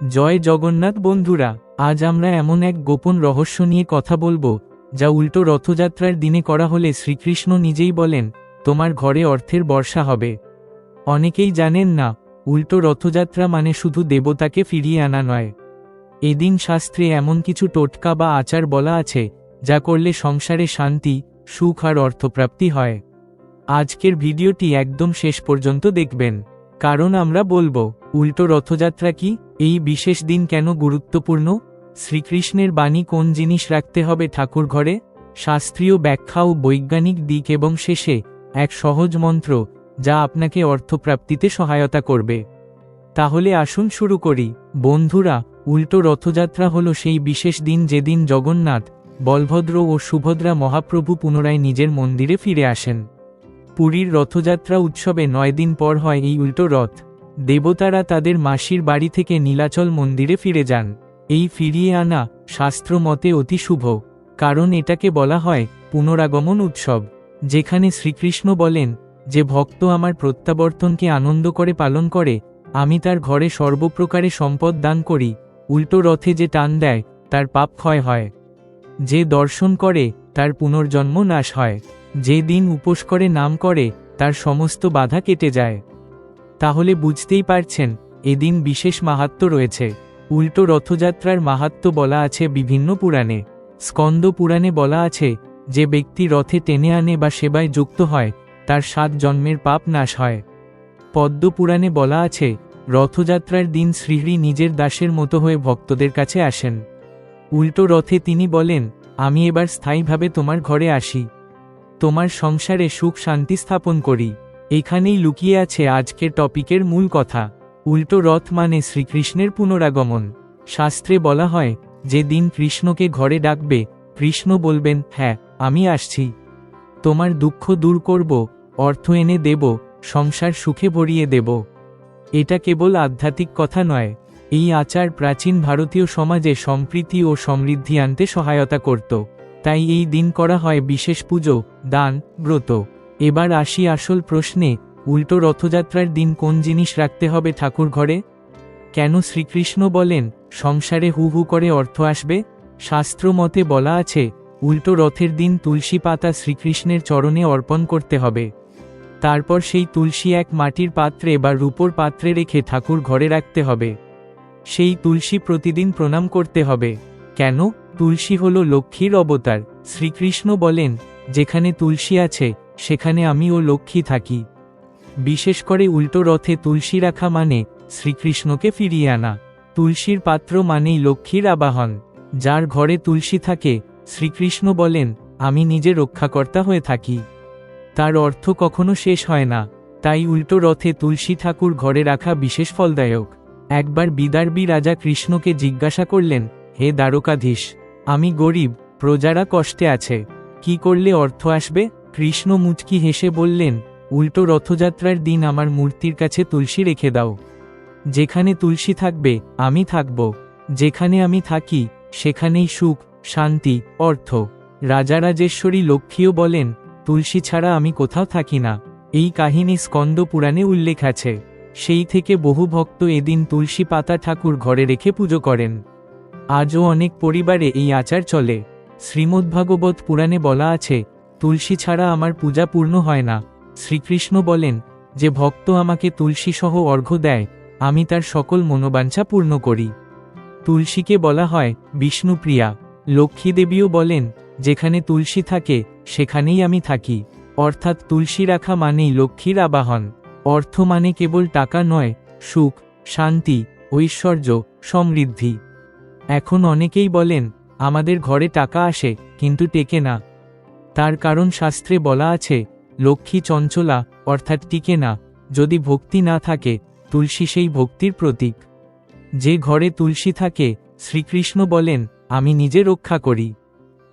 জয় জগন্নাথ বন্ধুরা, আজ আমরা এমন এক গোপন রহস্য নিয়ে কথা বলব, যা উল্টো রথযাত্রার দিনে করা হলে শ্রীকৃষ্ণ নিজেই বলেন, তোমার ঘরে অর্থের বর্ষা হবে। অনেকেই জানেন না, উল্টো রথযাত্রা মানে শুধু দেবতাকে ফিরিয়ে আনা নয়। এদিন শাস্ত্রে এমন কিছু টোটকা বা আচার বলা আছে, যা করলে সংসারে শান্তি, সুখ আর অর্থপ্রাপ্তি হয়। আজকের ভিডিওটি একদম শেষ পর্যন্ত দেখবেন। কারণ আমরা বলব, উল্টো রথযাত্রা কি? এই বিশেষ দিন কেন গুরুত্বপূর্ণ? শ্রীকৃষ্ণের বাণী কোন জিনিস রাখতে হবে ঠাকুর ঘরে? শাস্ত্রীয় ব্যাখ্যা ও বৈজ্ঞানিক দিক এবং শেষে এক সহজ মন্ত্র, যা আপনাকে অর্থপ্রাপ্তিতে সহায়তা করবে। তাহলে আসুন শুরু করি। বন্ধুরা, উল্টো রথযাত্রা হল সেই বিশেষ দিন যেদিন জগন্নাথ, বলভদ্র ও সুভদ্রা মহাপ্রভু পুনরায় নিজের মন্দিরে ফিরে আসেন। পুরীর রথযাত্রা উৎসবে নয় দিন পর হয় এই উল্টো রথ। দেবতারা তাদের মাসির বাড়ি থেকে নীলাচল মন্দিরে ফিরে যান। এই ফিরিয়ে আনা শাস্ত্র মতে অতি শুভ, কারণ এটাকে বলা হয় পুনরাগমন উৎসব, যেখানে শ্রীকৃষ্ণ বলেন, যে ভক্ত আমার প্রত্যাবর্তনকে আনন্দ করে পালন করে, আমি তার ঘরে সর্বপ্রকারে সম্পদ দান করি, উল্টো রথে যে টান দেয়, তার পাপ ক্ষয় হয়। যে দর্শন করে, তার পুনর্জন্ম নাশ হয়। যে দিন উপোস করে নাম করে, তার সমস্ত বাধা কেটে যায়। তাহলে বুঝতেই পারছেন, এদিন বিশেষ মাহাত্ম রয়েছে। উল্টো রথযাত্রার মাহাত্ম বলা আছে বিভিন্ন পুরাণে। স্কন্দ পুরাণে বলা আছে, যে ব্যক্তি রথে টেনে আনে বা সেবায় যুক্ত হয়, তার সাত জন্মের পাপ নাশ হয়। পদ্ম পুরাণে বলা আছে, রথযাত্রার দিন শ্রীহরি নিজের দাসের মতো হয়ে ভক্তদের কাছে আসেন। উল্টো রথে তিনি বলেন, আমি এবার স্থায়ীভাবে তোমার ঘরে আসি। তোমার সংসারে সুখ শান্তি স্থাপন করি। এখানেই লুকিয়ে আছে আজকের টপিকের মূল কথা। উল্টো রথ মানে শ্রীকৃষ্ণের পুনরাগমন। শাস্ত্রে বলা হয় যে দিন কৃষ্ণকে ঘরে ডাকবে, কৃষ্ণ বলবেন হ্যাঁ আমি আসছি। তোমার দুঃখ দূর করব, অর্থ এনে দেব, সংসার সুখে ভরিয়ে দেব। এটা কেবল আধ্যাত্মিক কথা নয়। এই আচার প্রাচীন ভারতীয় সমাজে সম্প্রীতি ও সমৃদ্ধি আনতে সহায়তা করত। তাই এই দিন করা হয় বিশেষ পুজো, দান, ব্রত। এবার আসি আসল প্রশ্নে, উল্টো রথযাত্রার দিন কোন জিনিস রাখতে হবে ঠাকুর ঘরে? কেন শ্রীকৃষ্ণ বলেন, সংসারে হু হু করে অর্থ আসবে? শাস্ত্র মতে বলা আছে, উল্টো রথের দিন তুলসী পাতা শ্রীকৃষ্ণের চরণে অর্পণ করতে হবে। তারপর সেই তুলসী এক মাটির পাত্রে বা রূপোর পাত্রে রেখে ঠাকুর ঘরে রাখতে হবে। সেই তুলসী প্রতিদিন প্রণাম করতে হবে। কেন? তুলসী হল লক্ষ্মীর অবতার। শ্রীকৃষ্ণ বলেন, যেখানে তুলসী আছে, সেখানে আমি ও লক্ষ্মী থাকি। বিশেষ করে উল্টো রথে তুলসী রাখা মানে শ্রীকৃষ্ণকে ফিরিয়ে আনা। তুলসীর পাত্র মানেই লক্ষ্মীর আবাহন। যার ঘরে তুলসী থাকে, শ্রীকৃষ্ণ বলেন, আমি নিজে রক্ষাকর্তা হয়ে থাকি। তার অর্থ কখনো শেষ হয় না। তাই উল্টো রথে তুলসী ঠাকুর ঘরে রাখা বিশেষ ফলদায়ক। একবার বিদার্বী রাজা কৃষ্ণকে জিজ্ঞাসা করলেন, হে দ্বারকাধীশ আমি গরিব, প্রজারা কষ্টে আছে। কি করলে অর্থ আসবে? কৃষ্ণ মুচকি হেসে বললেন, উল্টো রথযাত্রার দিন আমার মূর্তির কাছে তুলসী রেখে দাও। যেখানে তুলসী থাকবে, আমি থাকব। যেখানে আমি থাকি, সেখানেই সুখ, শান্তি, অর্থ। রাজারাজেশ্বরী লক্ষ্মীও বলেন, তুলসী ছাড়া আমি কোথাও থাকি না। এই কাহিনী স্কন্দ পুরাণে উল্লেখ আছে। সেই থেকে বহু ভক্ত এদিন তুলসী পাতা ঠাকুর ঘরে রেখে পুজো করেন। আজও অনেক পরিবারে এই আচার চলে। শ্রীমদ্ভাগবত পুরাণে বলা আছে, তুলসী ছাড়া আমার পূজা পূর্ণ হয় না। শ্রীকৃষ্ণ বলেন, যে ভক্ত আমাকে তুলসী সহ অর্ঘ্য দেয়, আমি তার সকল মনোবাঞ্ছা পূর্ণ করি। তুলসীকে বলা হয় বিষ্ণুপ্রিয়া। লক্ষ্মীদেবীও বলেন, যেখানে তুলসী থাকে, সেখানেই আমি থাকি। অর্থাৎ তুলসী রাখা মানেই লক্ষ্মীর আবাহন। অর্থ মানে কেবল টাকা নয়, সুখ, শান্তি, ঐশ্বর্য, সমৃদ্ধি। এখন অনেকেই বলেন, আমাদের ঘরে টাকা আসে, কিন্তু টেকে না। তার কারণ শাস্ত্রে বলা আছে, লক্ষ্মী চঞ্চলা, অর্থাৎ টিকে না, যদি ভক্তি না থাকে, তুলসী সেই ভক্তির প্রতীক। যে ঘরে তুলসী থাকে, শ্রীকৃষ্ণ বলেন, আমি নিজে রক্ষা করি।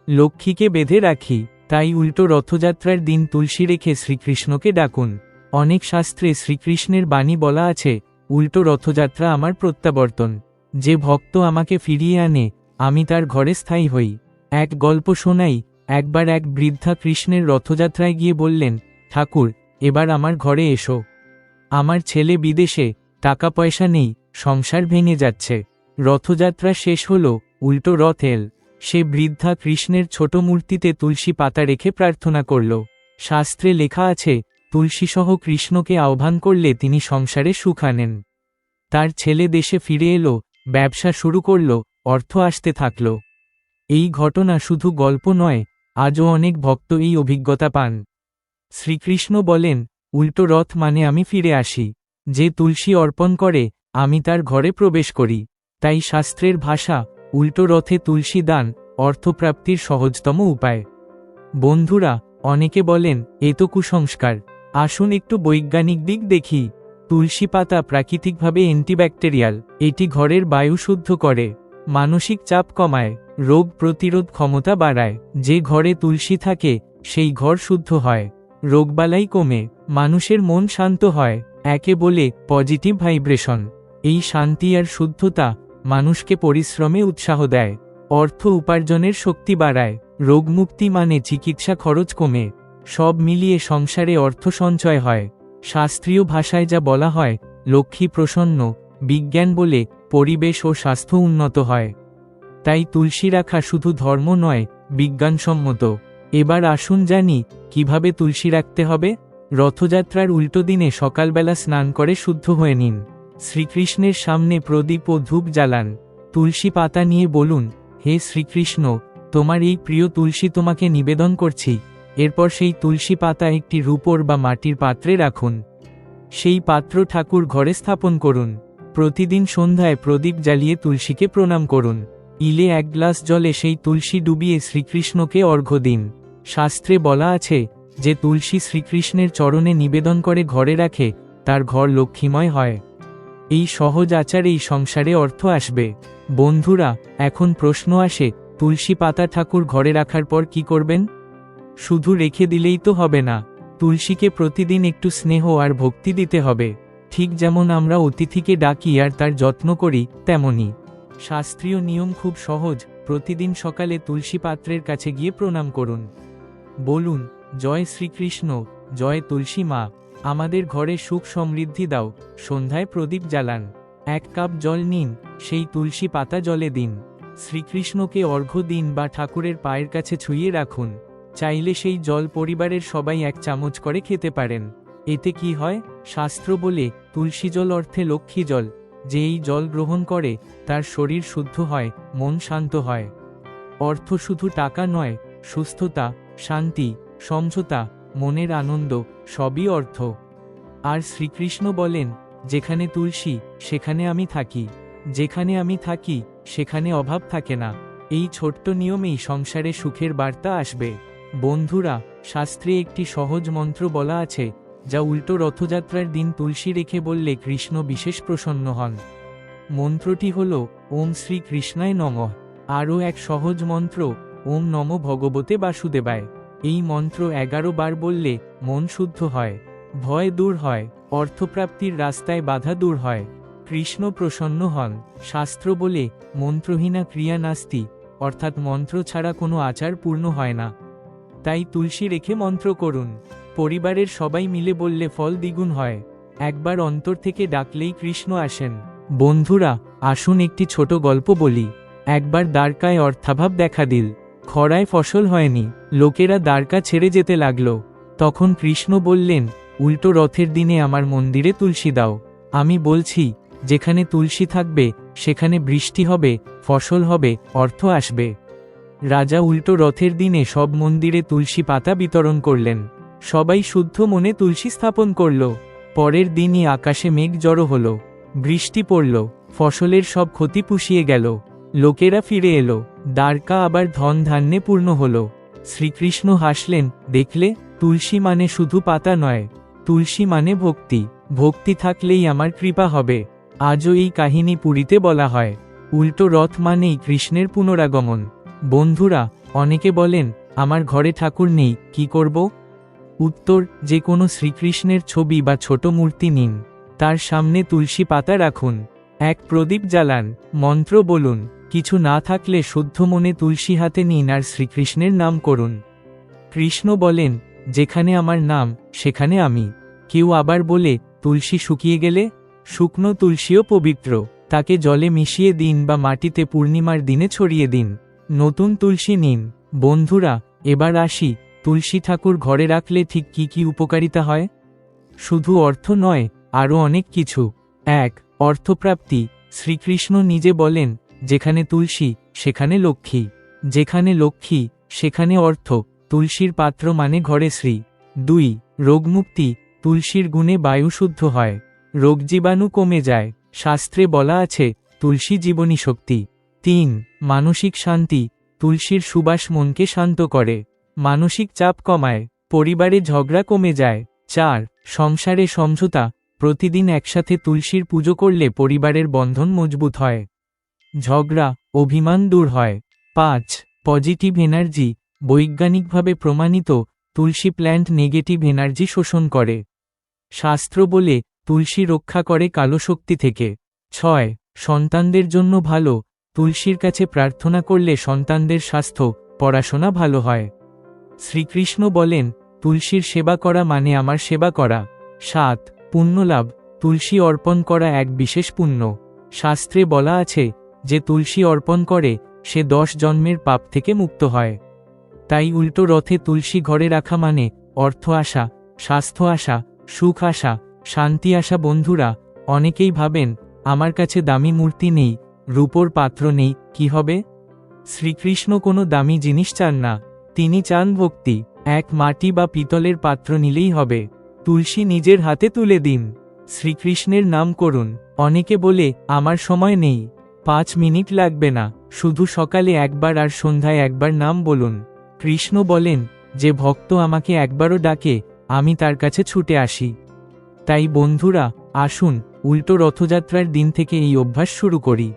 লক্ষ্মীকে বেঁধে রাখি, তাই উল্টো রথযাত্রার দিন তুলসী রেখে শ্রীকৃষ্ণকে ডাকুন। অনেক শাস্ত্রে শ্রীকৃষ্ণের বাণী বলা আছে, উল্টো রথযাত্রা আমার প্রত্যাবর্তন। যে ভক্ত আমাকে ফিরিয়ে আনে, আমি তার ঘরে স্থায়ী হই। এক গল্প শোনাই, একবার এক বৃদ্ধা কৃষ্ণের রথযাত্রায় গিয়ে বললেন, ঠাকুর, এবার আমার ঘরে এসো। আমার ছেলে বিদেশে টাকা পয়সা নেই, সংসার ভেঙে যাচ্ছে। রথযাত্রা শেষ হল, উল্টো রথ এল। সে বৃদ্ধা কৃষ্ণের ছোট মূর্তিতে তুলসী পাতা রেখে প্রার্থনা করল। শাস্ত্রে লেখা আছে, তুলসীসহ কৃষ্ণকে আহ্বান করলে তিনি সংসারে সুখ আনেন। তার ছেলে দেশে ফিরে এলো ব্যবসা শুরু করল, অর্থ আসতে থাকল। এই ঘটনা শুধু গল্প নয়, আজও অনেক ভক্ত এই অভিজ্ঞতা পান। শ্রীকৃষ্ণ বলেন, উল্টো রথ মানে আমি ফিরে আসি। যে তুলসী অর্পণ করে, আমি তার ঘরে প্রবেশ করি। তাই শাস্ত্রের ভাষা, উল্টো রথে তুলসী দান, অর্থপ্রাপ্তির সহজতম উপায়। বন্ধুরা, অনেকে বলেন, এ তো কুসংস্কার। আসুন একটু বৈজ্ঞানিক দিক দেখি। তুলসী পাতা প্রাকৃতিকভাবে অ্যান্টিব্যাকটেরিয়াল। এটি ঘরের বায়ু শুদ্ধ করে, মানসিক চাপ কমায়, রোগ প্রতিরোধ ক্ষমতা বাড়ায়। যে ঘরে তুলসী থাকে, সেই ঘর শুদ্ধ হয়, রোগবালাই কমে, মানুষের মন শান্ত হয়, একে বলে পজিটিভ ভাইব্রেশন এই শান্তি আর শুদ্ধতা মানুষকে পরিশ্রমে উৎসাহ দেয়, অর্থ উপার্জনের শক্তি বাড়ায়, রোগমুক্তি মানে চিকিৎসা খরচ কমে, সব মিলিয়ে সংসারে অর্থ সঞ্চয় হয়। শাস্ত্রীয় ভাষায় যা বলা হয়, লক্ষ্মী প্রসন্ন, বিজ্ঞান বলে পরিবেশ ও স্বাস্থ্য উন্নত হয়। তাই তুলসী রাখা শুধু ধর্ম নয়, বিজ্ঞানসম্মত। এবার আসুন জানি, কীভাবে তুলসী রাখতে হবে? রথযাত্রার উল্টো দিনে সকালবেলা স্নান করে শুদ্ধ হয়ে নিন। শ্রীকৃষ্ণের সামনে প্রদীপ ও ধূপ জ্বালান। তুলসী পাতা নিয়ে বলুন, হে শ্রীকৃষ্ণ, তোমার এই প্রিয় তুলসী তোমাকে নিবেদন করছি। এরপর সেই তুলসী পাতা একটি রূপোর বা মাটির পাত্রে রাখুন। সেই পাত্র ঠাকুর ঘরে স্থাপন করুন। প্রতিদিন সন্ধ্যায় প্রদীপ জ্বালিয়ে তুলসীকে প্রণাম করুন। ইলে এক গ্লাস জলে সেই তুলসী ডুবিয়ে শ্রীকৃষ্ণকে অর্ঘ্য দিন। শাস্ত্রে বলা আছে, যে তুলসী শ্রীকৃষ্ণের চরণে নিবেদন করে ঘরে রাখে, তার ঘর লক্ষ্মীময় হয়। এই সহজ আচারেই সংসারে অর্থ আসবে। বন্ধুরা, এখন প্রশ্ন আসে, তুলসী পাতা ঠাকুর ঘরে রাখার পর কি করবেন? শুধু রেখে দিলেই তো হবে না। তুলসীকে প্রতিদিন একটু স্নেহ আর ভক্তি দিতে হবে। ঠিক যেমন আমরা অতিথিকে ডাকি আর তার যত্ন করি, তেমনি। শাস্ত্রীয় নিয়ম খুব সহজ, প্রতিদিন সকালে তুলসী পাত্রের কাছে গিয়ে প্রণাম করুন। বলুন, জয় শ্রীকৃষ্ণ, জয় তুলসী মা, আমাদের ঘরে সুখ সমৃদ্ধি দাও, সন্ধ্যায় প্রদীপ জ্বালান। এক কাপ জল নিন, সেই তুলসী পাতা জলে দিন। শ্রীকৃষ্ণকে অর্ঘ্য দিন বা ঠাকুরের পায়ের কাছে ছুঁয়ে রাখুন। চাইলে সেই জল পরিবারের সবাই এক চামচ করে খেতে পারেন। এতে কি হয়? শাস্ত্র বলে, তুলসী জল অর্থে লক্ষ্মী জল। যে এই জল গ্রহণ করে, তার শরীর শুদ্ধ হয়, মন শান্ত হয়। অর্থ শুধু টাকা নয়, সুস্থতা, শান্তি, সমঝোতা, মনের আনন্দ, সবই অর্থ। আর শ্রীকৃষ্ণ বলেন, যেখানে তুলসী, সেখানে আমি থাকি। যেখানে আমি থাকি, সেখানে অভাব থাকে না। এই ছোট্ট নিয়মেই সংসারে সুখের বার্তা আসবে। বন্ধুরা, শাস্ত্রে একটি সহজ মন্ত্র বলা আছে, যা উল্টো রথযাত্রার দিন তুলসী রেখে বললে কৃষ্ণ বিশেষ প্রসন্ন হন। মন্ত্রটি হল, ওম শ্রী কৃষ্ণায় নম। আরও এক সহজ মন্ত্র, ওম নম ভগবতে বাসুদেবায়। এই মন্ত্র এগারো বার বললে মন শুদ্ধ হয়, ভয় দূর হয়, অর্থপ্রাপ্তির রাস্তায় বাধা দূর হয়, কৃষ্ণ প্রসন্ন হন। শাস্ত্র বলে, মন্ত্রহীনা ক্রিয়া নাস্তি, অর্থাৎ মন্ত্র ছাড়া কোনো আচার পূর্ণ হয় না। তাই তুলসী রেখে মন্ত্র করুন। পরিবারের সবাই মিলে বললে ফল দ্বিগুণ হয়। একবার অন্তর থেকে ডাকলেই কৃষ্ণ আসেন। বন্ধুরা, আসুন একটি ছোট গল্প বলি। একবার দ্বারকায় অর্থাভাব দেখা দিল। খরায় ফসল হয়নি। লোকেরা দ্বারকা ছেড়ে যেতে লাগল। তখন কৃষ্ণ বললেন, উল্টো রথের দিনে আমার মন্দিরে তুলসী দাও। আমি বলছি, যেখানে তুলসী থাকবে, সেখানে বৃষ্টি হবে, ফসল হবে, অর্থ আসবে। রাজা উল্টো রথের দিনে সব মন্দিরে তুলসী পাতা বিতরণ করলেন। সবাই শুদ্ধ মনে তুলসী স্থাপন করল। পরের দিনই আকাশে মেঘ জড়ো হল। বৃষ্টি পড়ল। ফসলের সব ক্ষতি পুষিয়ে গেল। লোকেরা ফিরে এলো। দ্বারকা আবার ধন ধান্যে পূর্ণ হল। শ্রীকৃষ্ণ হাসলেন, দেখলে, তুলসী মানে শুধু পাতা নয়। তুলসী মানে ভক্তি। ভক্তি থাকলেই আমার কৃপা হবে। আজও এই কাহিনী পুরীতে বলা হয়। উল্টো রথ মানেই কৃষ্ণের পুনরাগমন। বন্ধুরা, অনেকে বলেন, আমার ঘরে ঠাকুর নেই, কি করব? উত্তর, যে কোনো শ্রীকৃষ্ণের ছবি বা ছোট মূর্তি নিন। তার সামনে তুলসী পাতা রাখুন। এক প্রদীপ জ্বালান। মন্ত্র বলুন, কিছু না থাকলে শুদ্ধ মনে তুলসী হাতে নিন আর শ্রীকৃষ্ণের নাম করুন। কৃষ্ণ বলেন, যেখানে আমার নাম, সেখানে আমি। কেউ আবার বলে, তুলসী শুকিয়ে গেলে? শুকনো তুলসীও পবিত্র। তাকে জলে মিশিয়ে দিন বা মাটিতে পূর্ণিমার দিনে ছড়িয়ে দিন। নতুন তুলসী নিন বন্ধুরা, এবার আসি, তুলসী ঠাকুর ঘরে রাখলে ঠিক কি কি উপকারিতা হয়? শুধু অর্থ নয়, আরও অনেক কিছু। এক, অর্থপ্রাপ্তি। শ্রীকৃষ্ণ নিজে বলেন, যেখানে তুলসী, সেখানে লক্ষ্মী। যেখানে লক্ষ্মী, সেখানে অর্থ। তুলসীর পাত্র মানে ঘরে শ্রী। দুই, রোগমুক্তি। তুলসীর গুণে বায়ু শুদ্ধ হয়। রোগ জীবাণু কমে যায়। শাস্ত্রে বলা আছে, তুলসী জীবনী শক্তি। তিন, মানসিক শান্তি, তুলসীর সুবাস মনকে শান্ত করে, মানসিক চাপ কমায়, পরিবারে ঝগড়া কমে যায়, চার, সংসারে সমঝোতা, প্রতিদিন একসাথে তুলসীর পুজো করলে পরিবারের বন্ধন মজবুত হয়, ঝগড়া, অভিমান দূর হয়, পাঁচ, পজিটিভ এনার্জি, বৈজ্ঞানিকভাবে প্রমাণিত, তুলসী প্ল্যান্ট নেগেটিভ এনার্জি শোষণ করে, শাস্ত্র বলে, তুলসী রক্ষা করে কালো শক্তি থেকে, ছয়, সন্তানদের জন্য ভালো তুলসীর কাছে প্রার্থনা করলে সন্তানদের স্বাস্থ্য, পড়াশোনা ভালো হয়। শ্রীকৃষ্ণ বলেন, তুলসীর সেবা করা মানে আমার সেবা করা। সাত পুণ্যলাভ তুলসী অর্পণ করা এক বিশেষ পুণ্য। শাস্ত্রে বলা আছে, যে তুলসী অর্পণ করে, সে দশ জন্মের পাপ থেকে মুক্ত হয়। তাই উল্টো রথে তুলসী ঘরে রাখা মানে অর্থ আসা, স্বাস্থ্য আসা, সুখ আসা, শান্তি আসা। বন্ধুরা, অনেকেই ভাবেন, আমার কাছে দামি মূর্তি নেই রূপোর পাত্র নেই, কি হবে? শ্রীকৃষ্ণ কোনো দামি জিনিস চান না, তিনি চান ভক্তি, এক মাটি বা পিতলের পাত্র নিলেই হবে, তুলসী নিজের হাতে তুলে দিন, শ্রীকৃষ্ণের নাম করুন, অনেকে বলে, আমার সময় নেই, পাঁচ মিনিট লাগবে না, শুধু সকালে একবার আর সন্ধ্যায় একবার নাম বলুন। কৃষ্ণ বলেন, যে ভক্ত আমাকে একবারও ডাকে, আমি তার কাছে ছুটে আসি। তাই বন্ধুরা, আসুন, উল্টো রথযাত্রার দিন থেকে এই অভ্যাস শুরু করি।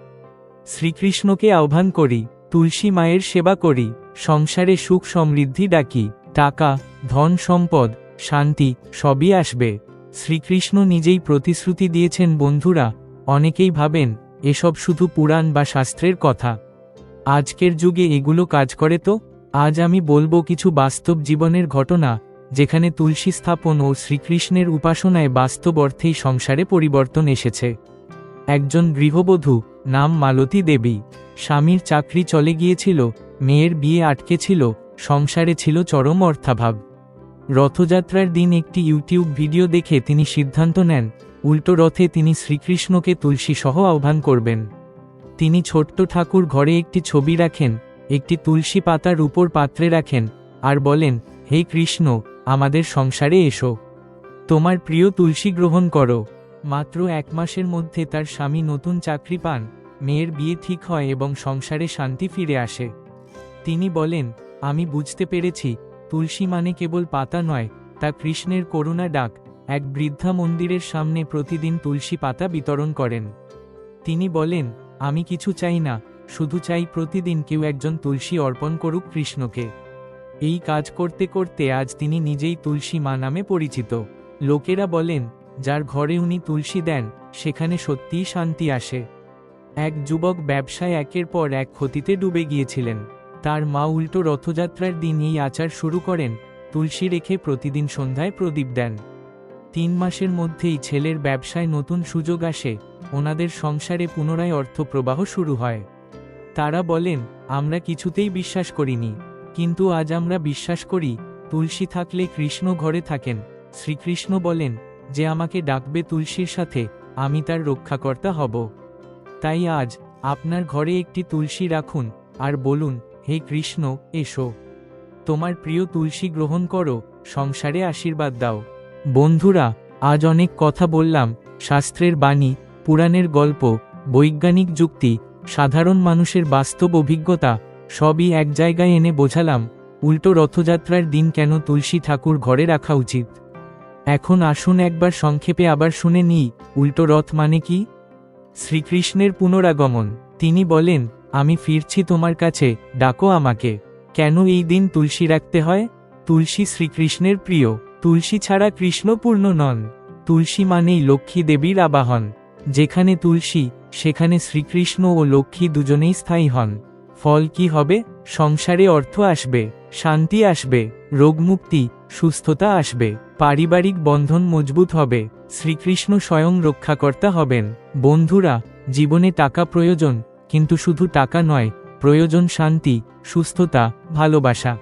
শ্রীকৃষ্ণকে আহ্বান করি, তুলসী মায়ের সেবা করি, সংসারে সুখ সমৃদ্ধি ডাকি, টাকা, ধন সম্পদ, শান্তি সবই আসবে। শ্রীকৃষ্ণ নিজেই প্রতিশ্রুতি দিয়েছেন, বন্ধুরা, অনেকেই ভাবেন, এসব শুধু পুরাণ বা শাস্ত্রের কথা। আজকের যুগে এগুলো কাজ করে তো? আজ আমি বলব কিছু বাস্তব জীবনের ঘটনা, যেখানে তুলসী স্থাপন ও শ্রীকৃষ্ণের উপাসনায় বাস্তব অর্থেই সংসারে পরিবর্তন এসেছে। একজন গৃহবধূ, নাম মালতী দেবী। স্বামীর চাকরি চলে গিয়েছিল, মেয়ের বিয়ে আটকে ছিল, সংসারে ছিল চরম অর্থাভাব। রথযাত্রার দিন একটি ইউটিউব ভিডিও দেখে তিনি সিদ্ধান্ত নেন, উল্টো রথে তিনি শ্রীকৃষ্ণকে তুলসী সহ আহ্বান করবেন। তিনি ছোট্ট ঠাকুর ঘরে একটি ছবি রাখেন, একটি তুলসী পাতার উপর পাত্রে রাখেন, আর বলেন, হে কৃষ্ণ, আমাদের সংসারে এসো। তোমার প্রিয় তুলসী গ্রহণ করো। মাত্র এক মাসের মধ্যে তার স্বামী নতুন চাকরি পান, মেয়ের বিয়ে ঠিক হয় এবং সংসারে শান্তি ফিরে আসে। তিনি বলেন, আমি বুঝতে পেরেছি, তুলসী মানে কেবল পাতা নয়, তা কৃষ্ণের করুণা ডাক। এক বৃদ্ধা মন্দিরের সামনে প্রতিদিন তুলসী পাতা বিতরণ করেন। তিনি বলেন, আমি কিছু চাই না, শুধু চাই প্রতিদিন কেউ একজন তুলসী অর্পণ করুক কৃষ্ণকে। এই কাজ করতে করতে আজ তিনি নিজেই তুলসী মা নামে পরিচিত। লোকেরা বলেন যার ঘরে উনি তুলসী দেন, সেখানে সত্যিই শান্তি আসে। এক যুবক ব্যবসায় একের পর এক ক্ষতিতে ডুবে গিয়েছিলেন। তার মা উল্টো রথযাত্রার দিন এই আচার শুরু করেন, তুলসী রেখে প্রতিদিন সন্ধ্যায় প্রদীপ দেন। তিন মাসের মধ্যেই ছেলের ব্যবসায় নতুন সুযোগ আসে, ওনাদের সংসারে পুনরায় অর্থপ্রবাহ শুরু হয়। তারা বলেন, আমরা কিছুতেই বিশ্বাস করিনি, কিন্তু আজ আমরা বিশ্বাস করি, তুলসী থাকলে কৃষ্ণ ঘরে থাকেন। শ্রীকৃষ্ণ বলেন যে আমাকে ডাকবে তুলসীর সাথে, আমি তার রক্ষাকর্তা হব। তাই আজ, আপনার ঘরে একটি তুলসী রাখুন, আর বলুন, হে কৃষ্ণ, এসো। তোমার প্রিয় তুলসী গ্রহণ করো, সংসারে আশীর্বাদ দাও। বন্ধুরা, আজ অনেক কথা বললাম, শাস্ত্রের বাণী, পুরাণের গল্প, বৈজ্ঞানিক যুক্তি, সাধারণ মানুষের বাস্তব অভিজ্ঞতা, সবই এক জায়গায় এনে বোঝালাম, উল্টো রথযাত্রার দিন কেন তুলসী ঠাকুর ঘরে রাখা উচিত। এখন আসুন একবার সংক্ষেপে আবার শুনে নিই, উল্টো রথ মানে কি? শ্রীকৃষ্ণের পুনরাগমন, তিনি বলেন, আমি ফিরছি তোমার কাছে, ডাকো আমাকে। কেন এই দিন তুলসী রাখতে হয়? তুলসী শ্রীকৃষ্ণের প্রিয়, তুলসী ছাড়া কৃষ্ণপূর্ণ নন। তুলসী মানেই লক্ষ্মী দেবীর আবাহন। যেখানে তুলসী, সেখানে শ্রীকৃষ্ণ ও লক্ষ্মী দুজনেই স্থায়ী হন। ফল কি হবে? সংসারে অর্থ আসবে, শান্তি আসবে, রোগমুক্তি, সুস্থতা আসবে। পারিবারিক বন্ধন মজবুত হবে, শ্রীকৃষ্ণ স্বয়ং রক্ষাকর্তা হবেন। বন্ধুরা, জীবনে টাকা প্রয়োজন, কিন্তু শুধু টাকা নয়, প্রয়োজন শান্তি, সুস্থতা, ভালোবাসা।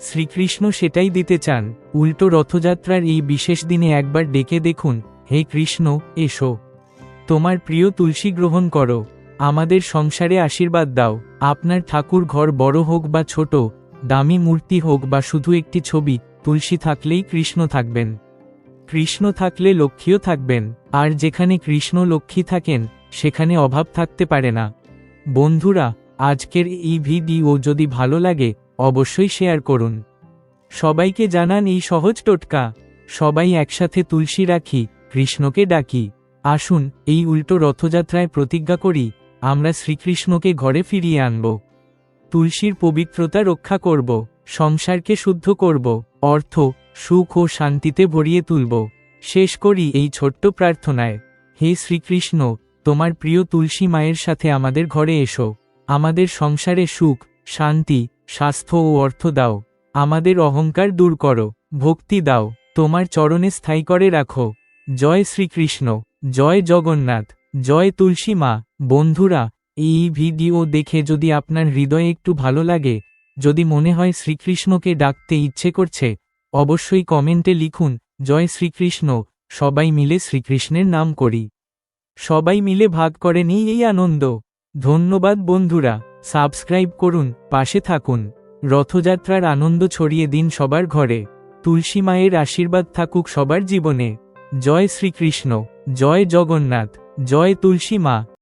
শ্রীকৃষ্ণ সেটাই দিতে চান। উল্টো রথযাত্রার এই বিশেষ দিনে একবার ডেকে দেখুন, হে কৃষ্ণ, এসো। তোমার প্রিয় তুলসী গ্রহণ করো। আমাদের সংসারে আশীর্বাদ দাও। আপনার ঠাকুর ঘর বড় হোক বা ছোট, দামি মূর্তি হোক বা শুধু একটি ছবি তুলসী থাকলেই কৃষ্ণ থাকবেন। কৃষ্ণ থাকলে লক্ষ্মীও থাকবেন, আর যেখানে কৃষ্ণ লক্ষ্মী থাকেন, সেখানে অভাব থাকতে পারে না। বন্ধুরা, আজকের এই ভিডিও যদি ভালো লাগে, অবশ্যই শেয়ার করুন। সবাইকে জানান এই সহজ টোটকা। সবাই একসাথে তুলসী রাখি, কৃষ্ণকে ডাকি। আসুন, এই উল্টো রথযাত্রায় প্রতিজ্ঞা করি, আমরা শ্রীকৃষ্ণকে ঘরে ফিরিয়ে আনব। তুলসীর পবিত্রতা রক্ষা করব। সংসারকে শুদ্ধ করব, অর্থ, সুখ ও শান্তিতে ভরিয়ে তুলব। শেষ করি এই ছোট্ট প্রার্থনায়। হে শ্রীকৃষ্ণ, তোমার প্রিয় তুলসী মায়ের সাথে আমাদের ঘরে এসো। আমাদের সংসারে সুখ, শান্তি, স্বাস্থ্য ও অর্থ দাও। আমাদের অহংকার দূর করো, ভক্তি দাও। তোমার চরণে স্থায়ী করে রাখো। জয় শ্রীকৃষ্ণ, জয় জগন্নাথ, জয় তুলসী মা। বন্ধুরা, এই ভিডিও দেখে যদি আপনার হৃদয়ে একটু ভালো লাগে যদি মনে হয় শ্রীকৃষ্ণকে ডাকতে ইচ্ছে করছে, অবশ্যই কমেন্টে লিখুন, জয় শ্রীকৃষ্ণ, সবাই মিলে শ্রীকৃষ্ণের নাম করি। সবাই মিলে ভাগ করে নিই এই আনন্দ। ধন্যবাদ বন্ধুরা, সাবস্ক্রাইব করুন, পাশে থাকুন। রথযাত্রার আনন্দ ছড়িয়ে দিন সবার ঘরে। তুলসী মায়ের আশীর্বাদ থাকুক সবার জীবনে। জয় শ্রীকৃষ্ণ, জয় জগন্নাথ, জয় তুলসী মা।